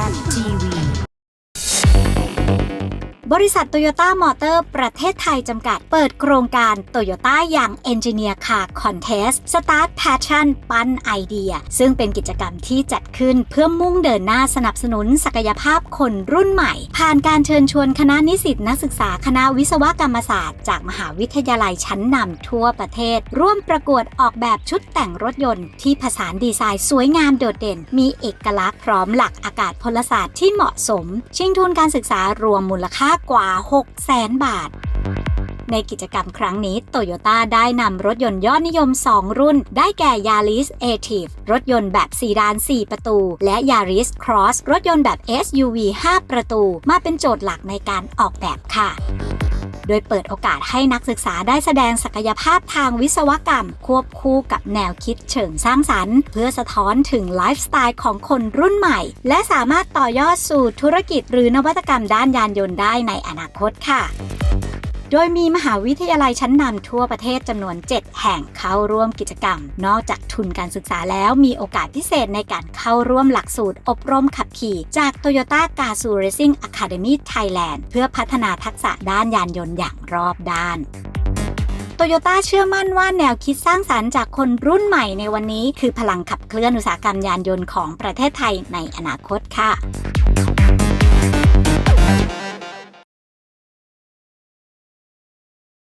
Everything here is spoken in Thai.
Sally TV. บริษัทโตโยต้ามอเตอร์ประเทศไทยจำกัดเปิดโครงการโตโยต้าอย่าง Engineer Car Contest Start Passion ปั้นไอเดีย ซึ่งเป็นกิจกรรมที่จัดขึ้นเพื่อมุ่งเดินหน้าสนับสนุนศักยภาพคนรุ่นใหม่ ผ่านการเชิญชวนคณะนิสิตนักศึกษาคณะวิศวกรรมศาสตร์ จากมหาวิทยาลัยชั้นนำทั่วประเทศ ร่วมประกวดออกแบบชุดแต่งรถยนต์ ที่ผสานดีไซน์สวยงามโดดเด่น มีเอกลักษณ์พร้อมหลักอากาศพลศาสตร์ที่เหมาะสม ชิงทุนการศึกษารวมมูลค่ากว่า 6 0 0 0 0 0 บาท ในกิจกรรมครั้งนี้โตโยต้าได้นำรถยนต์ยอดนิยม 2 รุ่น ได้แก่ Yaris a t i v รถยนต์แบบซีดาน 4 ประตู และ Yaris Cross รถยนต์แบบ SUV 5 ประตู มาเป็นโจทย์หลักในการออกแบบค่ะ โดยเปิดโอกาสให้นักศึกษาได้แสดงศักยภาพทางวิศวกรรม ควบคู่กับแนวคิดเชิงสร้างสรรค์ เพื่อสะท้อนถึงไลฟ์สไตล์ของคนรุ่นใหม่ และสามารถต่อยอดสู่ธุรกิจหรือนวัตกรรมด้านยานยนต์ได้ในอนาคตค่ะ โดยมีมหาวิทยาลัยชั้นนำทั่วประเทศจำนวน 7 แห่งเข้าร่วมกิจกรรม นอกจากทุนการศึกษาแล้วมีโอกาสพิเศษในการเข้าร่วมหลักสูตรอบรมขับขี่ จาก Toyota g a z o o Racing Academy Thailand เพื่อพัฒนาทักษะด้านยานยนต์อย่างรอบด้านโตโยต้าเชื่อมั่นว่าแนวคิดสร้างสารรค์จากคนรุ่นใหม่ในวันนี้ คือพลังขับเคลื่อนอุตสาหกรรมยานยนต์ของประเทศไทยในอนาคตค่ะ